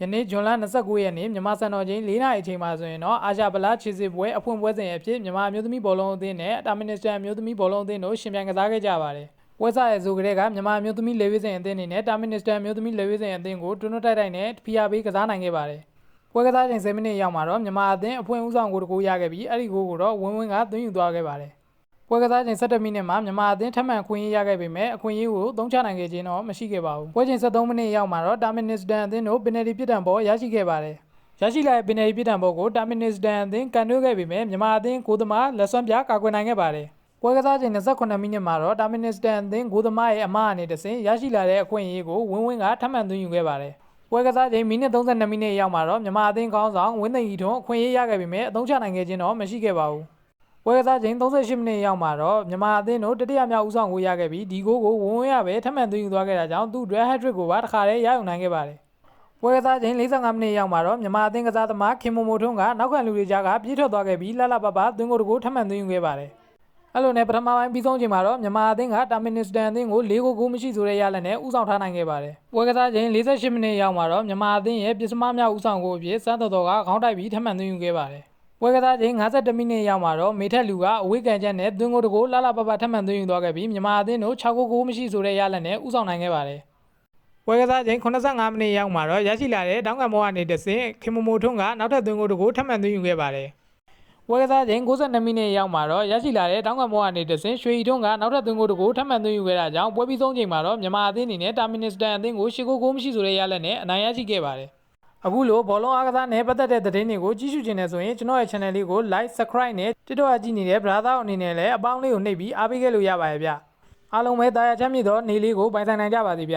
ယနေ့ဇွန်လ29ရက်နေ့မြန်မာစံတော်ချိန်၄နာရီအချိန်မှာဆိုရင်တော့အာရှဗလာခြေစစ်ပွဲအဖွင့်ပွဲစဉ်အဖြစ်မြန်မာအမျိုးသမီးဘောလုံးအသင်းနဲ့တာမင်နစ္စတန်အမျိုးသမီးဘောလုံးအသင်းတို့ရှင်ပြိုင်ကစားခဲ့ကြပါတယ်။ပွဲစားရဲ့ဆိုကြတဲ့ကမြန်မာအမျိုးသမီးလေဝိစဉ်အသင်းအနေနဲ့တာမင်နစ္စတန်အမျိုးသမီးလေဝိစဉ်အသင်းကိုတွန်းတွန်းတိုက်တိုက်နဲ့ဖိအားပေးကစားနိုင်ခဲ့ပါတယ်။ပွဲကစားချိန်10မိနစ်ရောက်မှာတော့မြန်မာအသင်းအဖွင့်ဦးဆောင်ကိုတကူရခဲ့ပြီးအဲ့ဒီကိုကိုတော့ဝင်းဝင်းကသွင်းယူသွားခဲ့ပါတယ်။ ပွဲကစားချိန်17မိနစ်မှာမြန်မာအသင်းထပ်မံခွင့်ရရခဲ့ပေမဲ့အခွင့်အရေးကိုသုံးချနိုင်ခဲ့ခြင်းတော့မရှိခဲ့ပါဘူး။ပွဲချိန်73မိနစ်ရောက်မှာတော့တာမင်နစ္စတန်အသင်းတို့ပင်နယ်တီပြစ်ဒဏ်ပေါ်ရရှိခဲ့ပါတယ်။ရရှိလာတဲ့ပင်နယ်တီပြစ်ဒဏ်ပေါ်ကိုတာမင်နစ္စတန်အသင်းကန်တွဲခဲ့ပေမဲ့မြန်မာအသင်းကိုသမားလက်စွမ်းပြကာကွယ်နိုင်ခဲ့ပါတယ်။ပွဲကစားချိန်28မိနစ်မှာတော့တာမင်နစ္စတန်အသင်းကိုသမားရဲ့အမှားအနေနဲ့တဆင်ရရှိလာတဲ့အခွင့်အရေးကိုဝင်းဝင်းကထပ်မံသွင်းယူခဲ့ပါတယ်။ပွဲကစားချိန်မိနစ်32မိနစ်ရောက်မှာတော့မြန်မာအသင်းကောင်းဆောင်ဝင်းသိန်းကြီးထွန်းအခွင့်အရေးရခဲ့ပေမဲ့အသုံးချနိုင်ခဲ့ခြင်းတော့မရှိခဲ့ပါဘူး။ ပွဲကစားချိန်38မိနစ်ရောက်မှာတော့မြန်မာအသင်းတို့တတိယမြောက်ဦးဆောင်ကိုရခဲ့ပြီးဒီဂိုးကိုဝင်းဝင်းရပဲထပ်မံသွင်းယူသွားခဲ့တာကြောင့်သူ့အတွက် hat-trick ကိုပါတစ်ခါတည်းရယူနိုင်ခဲ့ပါတယ်။ပွဲကစားချိန်45မိနစ်ရောက်မှာတော့မြန်မာအသင်းကစားသမားခင်မိုမိုထွန်းကနောက်ခံလူတွေကြားကပြေးထွက်သွားခဲ့ပြီးလှလှပပသွင်းကိုယ်တကိုထပ်မံသွင်းယူခဲ့ပါတယ်။အဲ့လိုနဲ့ပထမပိုင်းပြီးဆုံးချိန်မှာတော့မြန်မာအသင်းကတာမင်နစ္စတန်အသင်းကို၄ဂိုးကိုမရှိဆိုတဲ့ရလဒ်နဲ့ဦးဆောင်ထားနိုင်ခဲ့ပါတယ်။ပွဲကစားချိန်48မိနစ်ရောက်မှာတော့မြန်မာအသင်းရဲ့ပစ္စမမြောက်ဦးဆောင်ကိုအဖြစ်စမ်းတော်တော်ကခေါင်းတိုက်ပြီးထပ်မံသွင်းယူခဲ့ပါတယ်။ ပွဲကစားချိန်52မိနစ်ရောက်မှာတော့မေထက်လူကအဝေးကန်ချက်နဲ့သွင်းကိုယ်တကိုလှလှပပထပ်မံသွင်းယူသွားခဲ့ပြီးမြန်မာအသင်းတို့6ဂိုးကိုမရှိဆိုတဲ့ရလဒ်နဲ့ဦးဆောင်နိုင်ခဲ့ပါတယ်။ပွဲကစားချိန်85မိနစ်ရောက်မှာတော့ရရှိလာတဲ့တောင်းကမောကနေတဆင့်ခင်မမိုထွန်းကနောက်ထပ်သွင်းကိုယ်တကိုထပ်မံသွင်းယူခဲ့ပါတယ်။ပွဲကစားချိန်62မိနစ်ရောက်မှာတော့ရရှိလာတဲ့တောင်းကမောကနေတဆင့်ရွှေရီထွန်းကနောက်ထပ်သွင်းကိုယ်တကိုထပ်မံသွင်းယူခဲ့တာကြောင့်ပွဲပြီးဆုံးချိန်မှာတော့မြန်မာအသင်းအနေနဲ့တာမင်နစ္စတန်အသင်းကို10ဂိုးကိုမရှိဆိုတဲ့ရလဒ်နဲ့အနိုင်ရရှိခဲ့ပါတယ်။ အခုလိုဘောလုံးအားကစားနဲ့ပတ်သက်တဲ့သတင်းတွေကိုကြည့်ရှုခြင်းနဲ့ဆိုရင်ကျွန်တော်ရဲ့ channel လေးကို like subscribe နဲ့ TikTok အကြည့်နေတဲ့ brother အနေနဲ့လည်းအပေါင်းလေးကိုနှိပ်ပြီးအားပေးခဲ့လို့ရပါရဲ့ဗျအားလုံးပဲတာယာချမ်းမြေ့သောနေ့လေးကိုပိုင်ဆိုင်နိုင်ကြပါစေဗျ